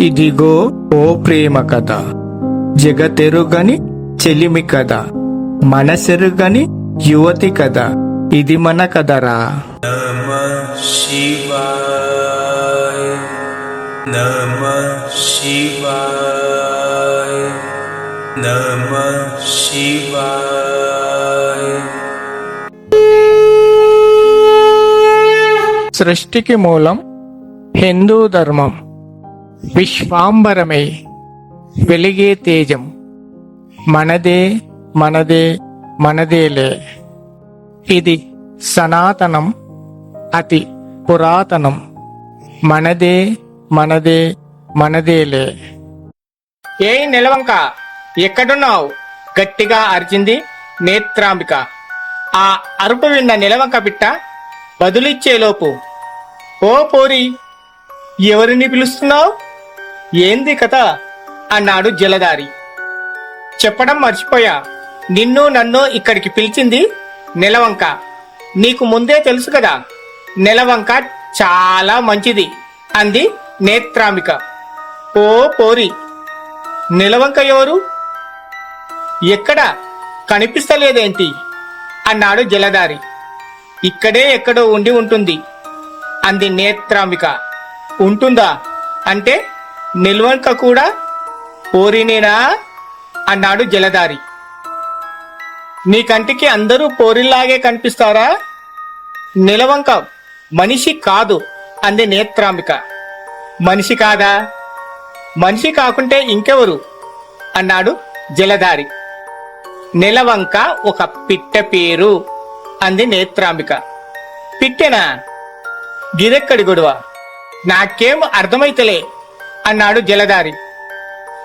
ఇదిగో ఓ ప్రేమ కథ. జగతెరుగని చెలిమి కథ. మనసెరుగని యువతి కథ. ఇది మన కథరా. నమ శివ నమ శివ సృష్టికి మూలం హిందూ ధర్మం. విశ్వాంబరమై వెలిగే తేజం. మనదే మనదే మనదేలే. ఇది సనాతనం అతి పురాతనం. మనదే మనదే మనదేలే. ఏ నిలవంక ఎక్కడున్నావు? గట్టిగా అరిచింది నేత్రాంబిక. ఆ అరుపు విన్న నిలవంక బిట్ట బదులిచ్చేలోపు ఓ పోరి ఎవరిని పిలుస్తున్నావు? ఏంది కథ? అన్నాడు జలదారి. చెప్పడం మర్చిపోయా. నిన్ను నన్ను ఇక్కడికి పిలిచింది నెలవంక. నీకు ముందే తెలుసు కదా నెలవంక చాలా మంచిది అంది నేత్రాంబిక ఓ పోరి నెలవంక ఎవరు? ఎక్కడ? కనిపిస్తలేదేంటి? అన్నాడు జలదారి. ఇక్కడే ఎక్కడో ఉండి ఉంటుంది అంది నేత్రాంబిక ఉంటుందా? అంటే నిల్వంక కూడా పోరినేనా? అన్నాడు జలదారి నీ కంటికి అందరూ పోరిల్లాగే కనిపిస్తారా? నిలవంక మనిషి కాదు అంది నేత్రాంబిక. మనిషి కాదా? మనిషి కాకుంటే ఇంకెవరు? అన్నాడు జలదారి నిలవంక ఒక పిట్ట పేరు అంది నేత్రాంబిక. పిట్టెనా? గిరెక్కడి గొడవ? నాకేం అర్థమైతలే. అన్నాడు జలదారి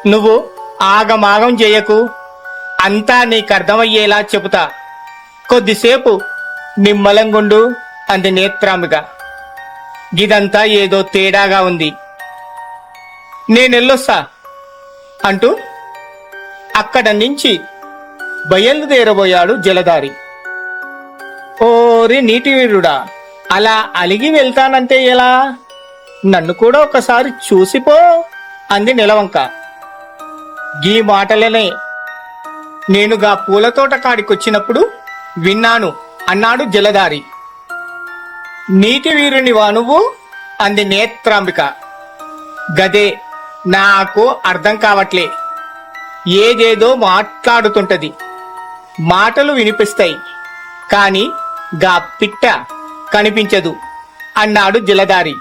నువ్వు ఆగమాగం చేయకు అంతా నీకు అర్థమయ్యేలా చెబుతా. కొద్దిసేపు నిమ్మలంగుండు అంది నేత్రాంబిక. గిదంతా ఏదో తేడాగా ఉంది. నేనెళ్ళొస్తా అంటూ అక్కడ నుంచి బయలుదేరబోయాడు జలదారి ఓరి నీటి వీరుడా అలా అలిగి వెళ్తానంటే ఎలా? నన్ను కూడా ఒకసారి చూసిపో అంది నిలవంక. గీ మాటలనే నేనుగా పూలతోట కాడికొచ్చినప్పుడు విన్నాను అన్నాడు జలదారి నీటి వీరుని వానువు అంది నేత్రాంబిక. గదే నాకు అర్థం కావట్లే. ఏదేదో మాట్లాడుతుంటది. మాటలు వినిపిస్తాయి. కాని గా పిట్ట కనిపించదు అన్నాడు జలదారి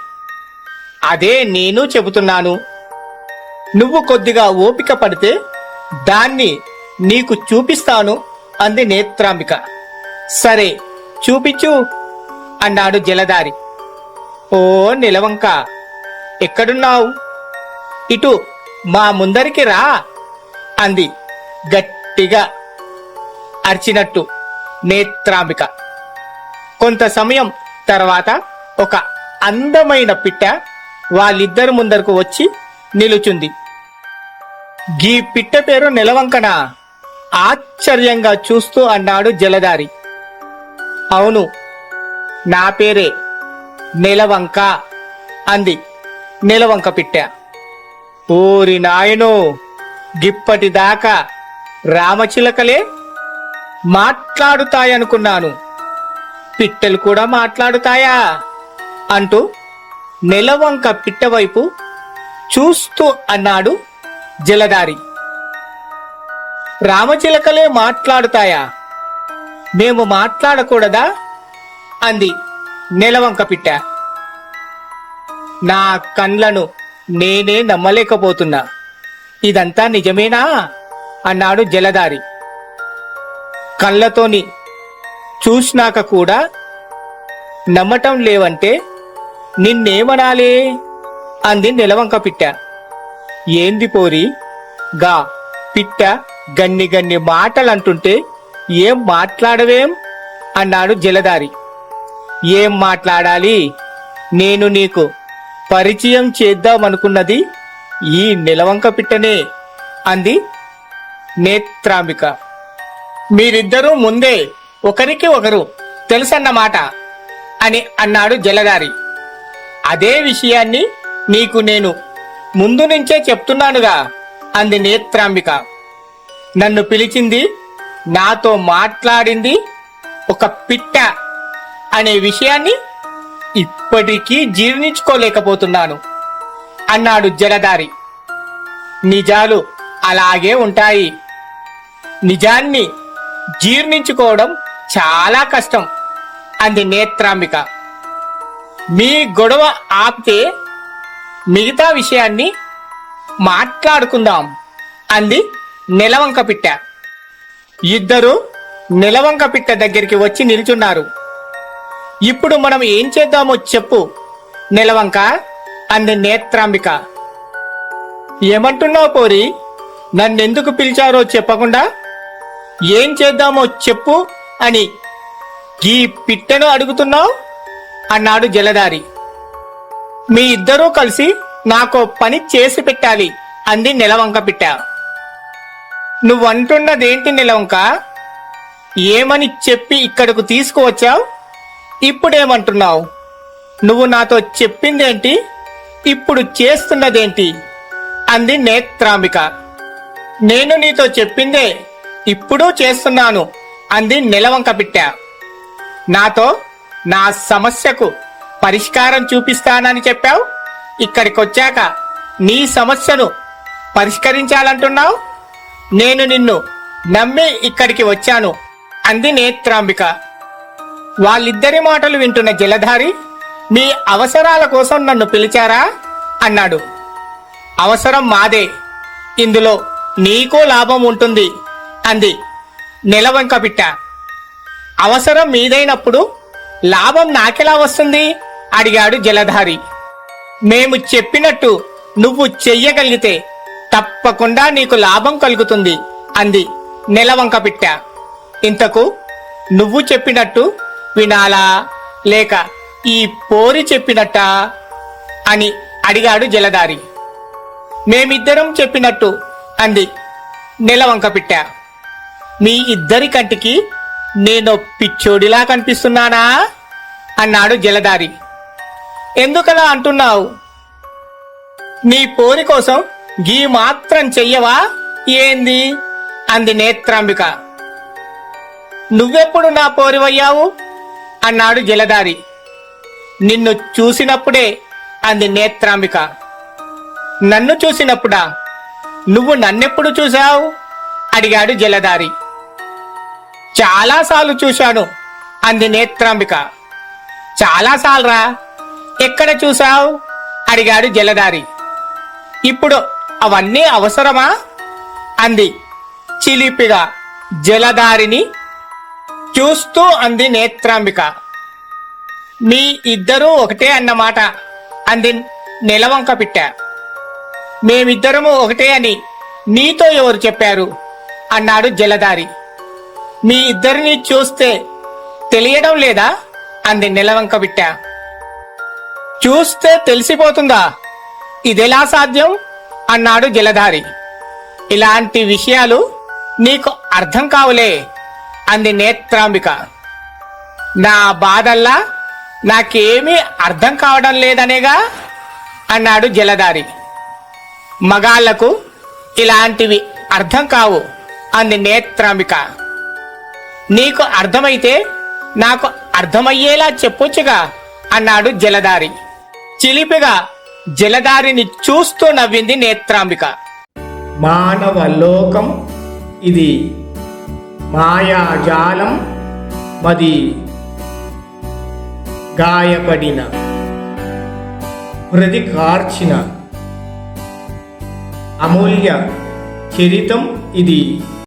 అదే నేను చెబుతున్నాను. నువ్వు కొద్దిగా ఓపిక పడితే దాన్ని నీకు చూపిస్తాను అంది నేత్రాంబిక. సరే చూపించు అన్నాడు జలదారి ఓ నిలవంక ఎక్కడున్నావు? ఇటు మా ముందరికి రా అంది గట్టిగా అరిచినట్టు నేత్రాంబిక. కొంత సమయం తర్వాత ఒక అందమైన పిట్ట వాళ్ళిద్దరు ముందరకు వచ్చి నిలుచుంది. గీ పిట్ట పేరు నిలవంకన ఆశ్చర్యంగా చూస్తూ అన్నాడు జలదారి అవును నా పేరే నిలవంక అంది నిలవంక పిట్ట. ఓరి నాయనో గిప్పటిదాకా రామచిలకలే మాట్లాడుతాయనుకున్నాను. పిట్టలు కూడా మాట్లాడుతాయా? అంటూ నెలవంక పిట్టవైపు చూస్తూ అన్నాడు జలదారి రామచిలకలే మాట్లాడుతాయా? మేము మాట్లాడకూడదా? అంది నెలవంక పిట్ట. నా కండ్లను నేనే నమ్మలేకపోతున్నా. ఇదంతా నిజమేనా? అన్నాడు జలదారి కళ్ళతోని చూసినాక కూడా నమ్మటం లేవంటే నిన్నేమనాలి? అంది నిలవంక పిట్ట. ఏంది పోరి? గా పిట్ట గన్ని గన్ని మాటలంటుంటే ఏం మాట్లాడవేం? అన్నాడు జలదారి. ఏం మాట్లాడాలి? నేను నీకు పరిచయం చేద్దామనుకున్నది ఈ నిలవంక పిట్టనే అంది నేత్రాంబిక. మీరిద్దరూ ముందే ఒకరికి ఒకరు తెలుసన్నమాట అని అన్నాడు జలదారి. అదే విషయాన్ని నీకు నేను ముందు నుంచే చెప్తున్నానుగా అంది నేత్రాంబిక. నన్ను పిలిచింది నాతో మాట్లాడింది ఒక పిట్ట అనే విషయాన్ని ఇప్పటికీ జీర్ణించుకోలేకపోతున్నాను అన్నాడు జలదారి నిజాలు అలాగే ఉంటాయి. నిజాన్ని జీర్ణించుకోవడం చాలా కష్టం అంది నేత్రాంబిక. మీ గొడవ ఆపితే మిగతా విషయాన్ని మాట్లాడుకుందాం అంది నెలవంక పిట్ట. ఇద్దరు నెలవంక పిట్ట దగ్గరికి వచ్చి నిల్చున్నారు. ఇప్పుడు మనం ఏం చేద్దామో చెప్పు నెలవంక అంది నేత్రాంబిక. ఏమంటున్నావు పోరి? నన్నెందుకు పిలిచారో చెప్పకుండా ఏం చేద్దామో చెప్పు అని ఈ పిట్టను అడుగుతున్నావు? అన్నాడు జలధారి. మీ ఇద్దరూ కలిసి నాకో పని చేసి పెట్టాలి అంది నెలవంక పిట్ట. నువ్వంటున్నదేంటి నెలవంక? ఏమని చెప్పి ఇక్కడకు తీసుకువచ్చావు? ఇప్పుడేమంటున్నావు? నువ్వు నాతో చెప్పిందేంటి? ఇప్పుడు చేస్తున్నదేంటి? అంది నేత్రాంబిక. నేను నీతో చెప్పిందే ఇప్పుడు చేస్తున్నాను అంది నెలవంక పిట్ట. నాతో నా సమస్యకు పరిష్కారం చూపిస్తానని చెప్పావు? ఇక్కడికొచ్చాక నీ సమస్యను పరిష్కరించాలంటున్నావు? నేను నిన్ను నమ్మి ఇక్కడికి వచ్చాను అంది నేత్రాంబిక. వాళ్ళిద్దరి మాటలు వింటున్న జలధారి మీ అవసరాల కోసం నన్ను పిలిచారా? అన్నాడు. అవసరం మాదే ఇందులో నీకు లాభం ఉంటుంది అంది నెలవంక పిట్ట అవసరం మీదైనప్పుడు లాభం నాకెలా వస్తుంది? అడిగాడు జలధారి. మేము చెప్పినట్టు నువ్వు చెయ్యగలిగితే తప్పకుండా నీకు లాభం కలుగుతుంది అంది నెలవంక పిట్ట. ఇంతకు నువ్వు చెప్పినట్టు వినాలా? లేక ఈ పోరి చెప్పినట్టా? అని అడిగాడు జలధారి. మేమిద్దరం చెప్పినట్టు అంది నెలవంక పిట్ట. మీ ఇద్దరి కంటికి నేను పిచ్చోడిలా కనిపిస్తున్నానా? అన్నాడు జలధారి. ఎందుకలా అంటున్నావు? నీ పోరి కోసం గీ మాత్రం చెయ్యవా? ఏంది? అంది నేత్రాంబిక. నువ్వెప్పుడు నా పోరివయ్యావు? అన్నాడు జలధారి. నిన్ను చూసినప్పుడే అంది నేత్రాంబిక. నన్ను చూసినప్పుడా? నువ్వు నన్నెప్పుడు చూశావు? అడిగాడు జలధారి. చాలాసార్లు చూశాను అంది నేత్రాంబిక. చాలాసార్లరా ఎక్కడ చూశావు? అడిగాడు జలదారి ఇప్పుడు అవన్నీ అవసరమా? అంది చిలిపిగా జలదారిని చూస్తూ అంది నేత్రాంబిక. మీ ఇద్దరూ ఒకటే అన్నమాట అంది నెలవంక పిట్ట. మేమిద్దరము ఒకటే అని నీతో ఎవరు చెప్పారు? అన్నాడు జలదారి మీ ఇద్దరిని చూస్తే తెలియడం లేదా? అంది నిలవంక బిట్ట. చూస్తే తెలిసిపోతుందా? ఇదెలా సాధ్యం? అన్నాడు జలధారి. ఇలాంటి విషయాలు నీకు అర్థం కావులే అంది నేత్రాంబిక. నా బాధల్లా? నాకేమీ అర్థం కావడం లేదనేగా? అన్నాడు జలధారి. మగాళ్ళకు ఇలాంటివి అర్థం కావు అంది నేత్రాంబిక. నీకు అర్థమైతే నాకు అర్థమయ్యేలా చెప్పొచ్చుగా అన్నాడు జలధారి. చిలిపిగా జలధారిని చూస్తూ నవ్వింది నేత్రాంబిక. మానవ లోకం ఇది. మాయాజాలం మది. గాయపడిన హృది కార్చిన అమూల్య చరితం ఇది.